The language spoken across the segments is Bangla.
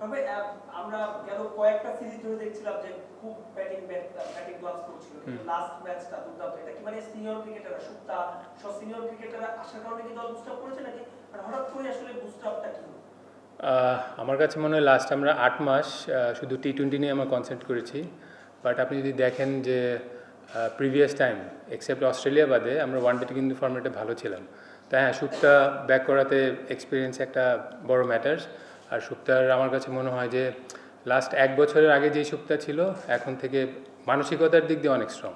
তবে আমরা গেল কয়েকটা সিরিজ ধরে দেখছিলাম যে খুব ব্যাটিং ব্যাটিং গ্লাভস করছিল। লাস্ট ম্যাচটা দুর্দান্ত। এটা কি মানে সিনিয়র ক্রিকেটাররা সুপ্তা সব সিনিয়র ক্রিকেটাররা আসার কারণে কি দল বুস্ট আপ করেছে নাকি? মানে হঠাৎ করে আসলে বুস্ট আপটা কি আমার কাছে মনে হয় লাস্ট আমরা আট মাস শুধু টি টোয়েন্টি নিয়ে আমরা কনসেন্ট্রেট করেছি। বাট আপনি যদি দেখেন যে প্রিভিয়াস টাইম এক্সেপ্ট অস্ট্রেলিয়া বাদে আমরা ওয়ান ডেতে কিন্তু ফর্মেটে ভালো ছিলাম। তাই হ্যাঁ সুপ্তা ব্যাক করাতে এক্সপিরিয়েন্স একটা বড় ম্যাটার্স আর সুপ্তার আমার কাছে মনে হয় যে লাস্ট এক বছরের আগে যেই সুপ্তা ছিল এখন থেকে মানসিকতার দিক দিয়ে অনেক স্ট্রং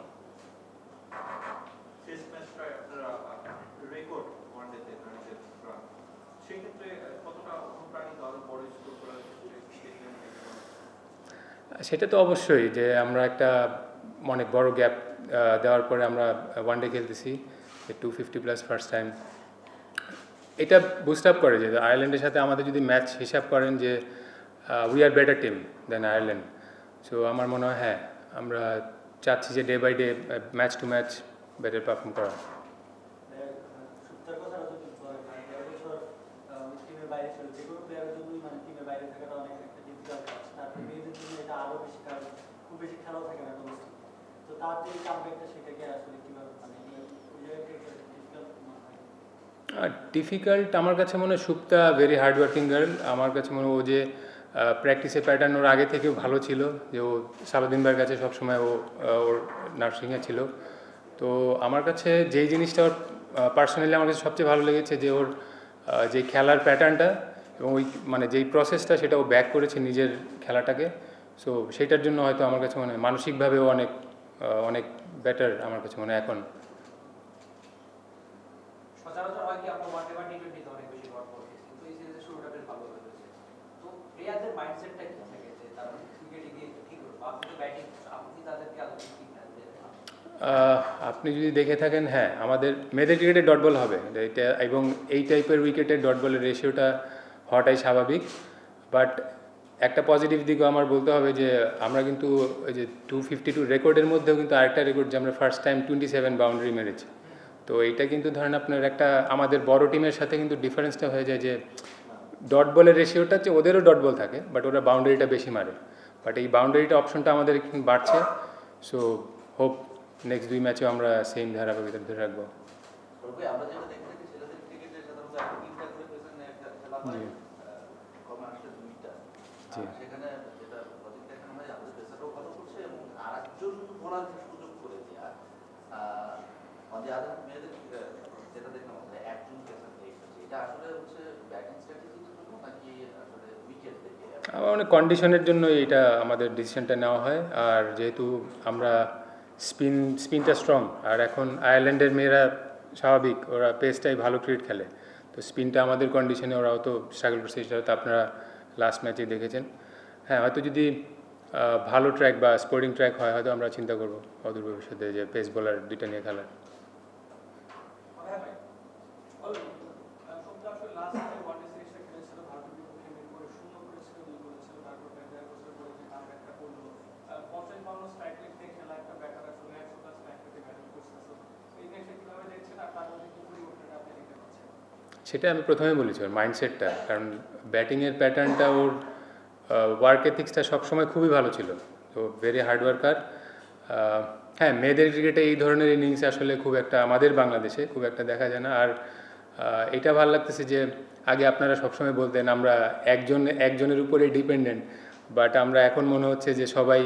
দেখলেন সেটা তো অবশ্যই যে আমরা একটা অনেক বড় গ্যাপ দেওয়ার পরে আমরা ওয়ান ডে খেলতেছি two fifty plus first time এটা বুস্ট আপ করে যে আয়ারল্যান্ডের সাথে আমাদের যদি ম্যাচ হিসাব করেন যে we are better team then Ireland so আমার মনে হয় হ্যাঁ আমরা চাচ্ছি যে day by day match to match better perform করা ডিফিকাল্ট আমার কাছে মনে হয় Supta very hard working girl আমার কাছে মনে হয় ও যে প্র্যাকটিসের প্যাটার্ন ওর আগে থেকেও ভালো ছিল, যে ও সারাদিন ভাইয়ের কাছে সবসময় ও ওর নার্সিংয়ে ছিল। তো আমার কাছে যেই জিনিসটা ওর পার্সোনালি আমার কাছে সবচেয়ে ভালো লেগেছে যে ওর যে খেলার প্যাটার্নটা এবং ওই মানে যেই প্রসেসটা সেটা ও ব্যাক করেছে নিজের খেলাটাকে। সো সেটার জন্য হয়তো আমার কাছে মনে হয় মানসিকভাবেও অনেক অনেক বেটার আমার কাছে মনে হয় এখন সচরাচর হয় কি আমরা ওয়ানডে বা টি টোয়েন্টিতে অনেক বেশি রন করছি কিন্তু এই সিরিজের শুরুটা বেশ ভালো হয়েছে তো প্লেয়ারদের আপনি যদি দেখে থাকেন হ্যাঁ আমাদের মেয়েদের ক্রিকেটে ডট বল হবে। এবং এই টাইপের উইকেটে ডট বলের রেশিওটা হওয়াটাই স্বাভাবিক। বাট একটা পজিটিভ দিকও আমার বলতে হবে যে, আমরা কিন্তু ওই যে টু ফিফটি টু রেকর্ডের মধ্যেও কিন্তু আরেকটা রেকর্ড যে আমরা first time twenty seven boundary মেরেছি। তো এইটা কিন্তু ধরেন আপনার একটা আমাদের বড় টিমের সাথে কিন্তু ডিফারেন্সটা হয়ে যায় যে ডট বলের রেশিওটা হচ্ছে ওদেরও ডট বল থাকে বাট ওরা বাউন্ডারিটা বেশি মারে বাট এই বাউন্ডারিটা অপশনটা আমাদের এখন বাড়ছে সো হোপ নেক্সট দুই ম্যাচেও আমরা সেম ধারাবাহিকতা ধরে রাখব একটা একটা জি। জি। যেটা দেখলাম একজন পেসার এটা আসলে হচ্ছে ব্যাটিং স্ট্র্যাটেজির অনেক কন্ডিশনের জন্য এটা আমাদের ডিসিশনটা নেওয়া হয়। আর যেহেতু আমরা স্পিন স্পিনটা স্ট্রং আর এখন আয়ারল্যান্ডের মেয়েরা স্বাভাবিক, ওরা পেসটাই ভালো ক্রিকেট খেলে। তো স্পিনটা আমাদের কন্ডিশনে ওরাও তো স্ট্রাগল করছে, সেটা হয়তো আপনারা লাস্ট ম্যাচে দেখেছেন। হ্যাঁ হয়তো যদি ভালো ট্র্যাক বা স্পোর্টিং ট্র্যাক হয়, হয়তো আমরা চিন্তা করব অদূর ভবিষ্যতে যে পেস বোলার দুইটা নিয়ে খেলার সপ্তাহ আসলে লাস্ট ওয়ানডে সিরিজটা খেলেছিল ভারতের বিপক্ষে মিরপুরে শূন্য করেছিল দুই করেছিল তারপর দেড় বছর পরে যে কামব্যাকটা করল পঞ্চাশ বাউন্ন স্ট্রাইক রেট দিয়ে খেলা একটা ব্যাটার আসলে একশো প্লাস স্ট্রাইক রেটে ব্যাটিং করতেছে এই ম্যাচে কীভাবে দেখছেন আর তার মধ্যে কি পরিবর্তনটা আপনি দেখতে পাচ্ছেন সেটা আমি প্রথমে বলেছি ওর মাইন্ডসেটটা কারণ ব্যাটিংয়ের প্যাটার্নটা ওর ওয়ার্ক এথিক্সটা সবসময় খুবই ভালো ছিল। তো ভেরি হার্ড ওয়ার্কার হ্যাঁ মেয়েদের ক্রিকেটে এই ধরনের ইনিংস আসলে খুব একটা আমাদের বাংলাদেশে খুব একটা দেখা যায় না। আর এটা ভালো লাগতেছে যে, আগে আপনারা সবসময় বলতেন আমরা একজন, একজনের উপরে ডিপেন্ডেন্ট বাট আমরা এখন মনে হচ্ছে যে সবাই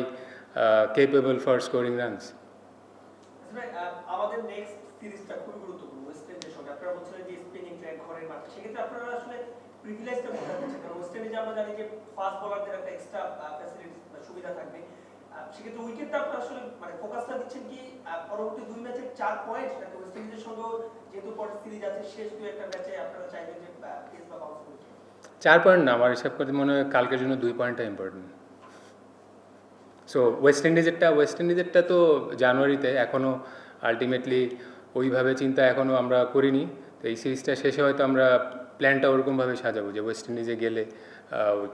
কেপেবল ফর স্কোরিং রানস আসলে, আহ, আমাদের নেক্সট সিরিজটা খুবই গুরুত্বপূর্ণ ওয়েস্ট ইন্ডিজের সঙ্গে আপনারা বলছিলেন যে স্পিনিং ট্র্যাক ঘরের মাঠে সেক্ষেত্রে আপনারা আসলে মানে চার পয়েন্ট চার পয়েন্ট না, আমার হিসাব করতে মনে হয় কালকের জন্য দুই পয়েন্টটা ইম্পর্টেন্ট সো ওয়েস্ট ইন্ডিজেরটা ওয়েস্ট ইন্ডিজেরটা তো জানুয়ারিতে এখনও আলটিমেটলি ওইভাবে চিন্তা এখনও আমরা করিনি। তো এই সিরিজটা শেষে হয়তো আমরা প্ল্যানটা ওরকমভাবে সাজাবো যে ওয়েস্ট ইন্ডিজে গেলে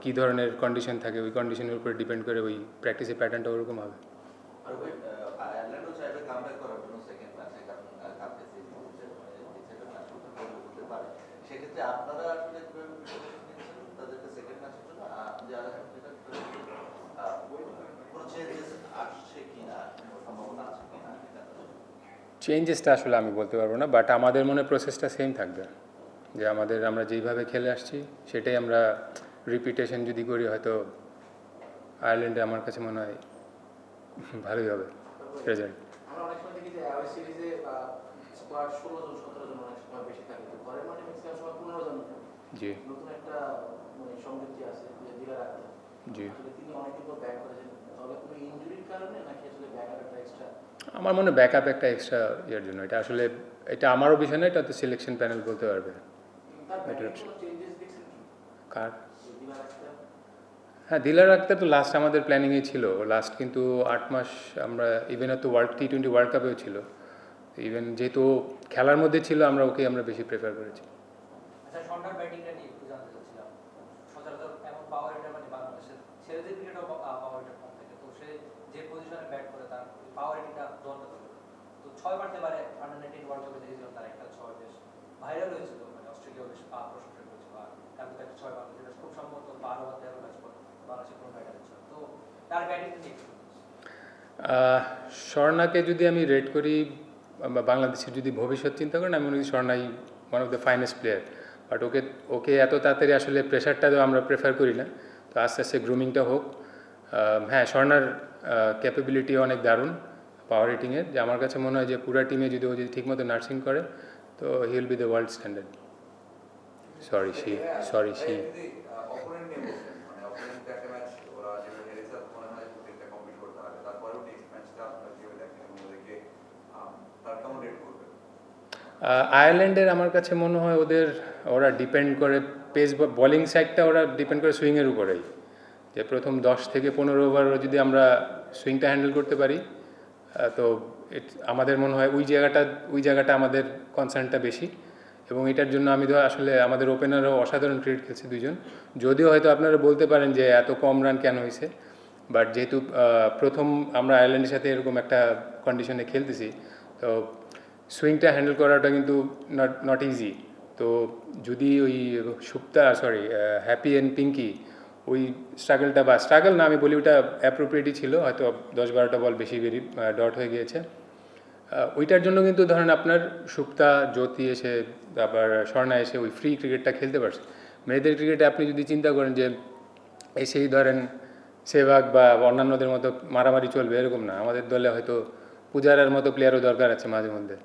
কী ধরনের কন্ডিশন থাকে, ওই কন্ডিশনের উপর ডিপেন্ড করে ওই প্র্যাকটিসের প্যাটার্নটা ওরকম হবে আর ওই আয়ারল্যান্ডও চাইবে কামব্যাক করার জন্য সেকেন্ড ম্যাচে কারণ আহ, কালকে সিরিজ হচ্ছে সেকেন্ড ম্যাচ করতে হতে পারে সেক্ষেত্রে আপনারা আসলে কীভাবে preparation নিচ্ছেন তাদেরকে সেকেন্ড ম্যাচের জন্য আর যারা চেঞ্জেসটা আসলে আমি বলতে পারব না বাট আমাদের মনে প্রসেসটা সেম থাকবে। যে আমাদের আমরা যেইভাবে খেলে আসছি সেটাই আমরা রিপিটেশন যদি করি হয়তো আয়ারল্যান্ডে আমার কাছে মনে হয় ভালোই হবে রেজাল্ট। জি। নতুন একটা আছে যে রাখতে। জি। আসলে তিনি ব্যাক করেছেন তাহলে কোনো ইনজুরির কারণে নাকি আসলে ব্যাক একটা এক্সট্রা আমার মনে ব্যাকআপ একটা এক্সট্রা ইয়ের জন্য এটা আসলে এটা আমারও বিষয় না এটা তো সিলেকশন প্যানেল বলতে পারবে কার হ্যাঁ দিলার আক্তার তো লাস্ট আমাদের প্ল্যানিংয়ে ছিল। লাস্ট কিন্তু আট মাস আমরা ইভেন তো ওয়ার্ল্ড টি টোয়েন্টি ওয়ার্ল্ড কাপেও ছিল। ইভেন যেহেতু খেলার মধ্যে ছিল আমরা ওকে আমরা বেশি প্রেফার করেছি। আচ্ছা ব্যাটিংটা নিয়ে। পাওয়ার হিটার মানে বাংলাদেশের ছেলেদের ক্রিকেটও পাওয়ার হিটার কম থাকে। তো সে যে পজিশনে ব্যাট করে তার পাওয়ার হিটিংটা দরকার হবে তো ছয় মারতে পারে আন্ডার নাইনটিন ওয়ার্ল্ড কাপে দেখেছিলাম তার একটা ছয় বেশ ভাইরাল হয়েছিল। মানে অস্ট্রেলিয়া বেশ পা প্রশংসা করেছিল আর মধ্যে একটা ছয় মারতে যেটা খুব সম্ভবত বারো বা তেরো ম্যাচ পর বাংলাদেশের কোনো ব্যাটারের ছয়। তো তার বলুন। আহ, স্বর্ণাকে যদি আমি রেট করি বাংলাদেশের যদি ভবিষ্যৎ চিন্তা করেন আমি মনে করি স্বর্ণাই one of the finest player but okay okay এত তাড়াতাড়ি আসলে প্রেশারটা তো আমরা প্রেফার করি না। তো আস্তে আস্তে গ্রুমিংটা হোক। হ্যাঁ স্বর্ণার ক্যাপাবিলিটি অনেক দারুণ পাওয়ার হিটিংয়ের যে আমার কাছে মনে হয় যে পুরা টিমে যদি ও যদি ঠিকমতো নার্সিং করে তো he will be the world standard sorry she sorry ah, আয়ারল্যান্ডের আমার কাছে মনে হয় ওদের ওরা ডিপেন্ড করে পেস বলিং সাইডটা ওরা ডিপেন্ড করে সুইংয়ের উপরেই। যে প্রথম দশ থেকে পনেরো ওভার যদি আমরা সুইংটা হ্যান্ডেল করতে পারি তো আমাদের মনে হয় ওই জায়গাটা ওই জায়গাটা আমাদের কনসার্নটা বেশি। এবং এটার জন্য আমি তো আসলে আমাদের ওপেনারও অসাধারণ ক্রিকেট খেলছে দুজন যদিও হয়তো আপনারা বলতে পারেন যে এত কম রান কেন হয়েছে বাট যেহেতু প্রথম আমরা আয়ারল্যান্ডের সাথে এরকম একটা কন্ডিশনে খেলতেছি, তো সুইংটা হ্যান্ডেল করাটা কিন্তু নট নট ইজি তো যদি ওই Supta sorry Happy and Pinky ওই স্ট্রাগলটা বা স্ট্রাগল না, আমি বলি ওটা অ্যাপ্রোপ্রিয়েটই ছিল, হয়তো দশ বারোটা বল বেশি বেরিয়ে ডট হয়ে গিয়েছে। ওইটার জন্য কিন্তু ধরেন আপনার সুপ্তা, জ্যোতি এসে, তারপর স্বর্ণা এসে ওই ফ্রি ক্রিকেটটা খেলতে পারছে। মেয়েদের ক্রিকেটে আপনি যদি চিন্তা করেন যে, এসেই ধরেন সেভাগ বা অন্যান্যদের মতো মারামারি চলবে, এরকম না। আমাদের দলে হয়তো পূজারার মতো প্লেয়ারও দরকার আছে মাঝে মধ্যে।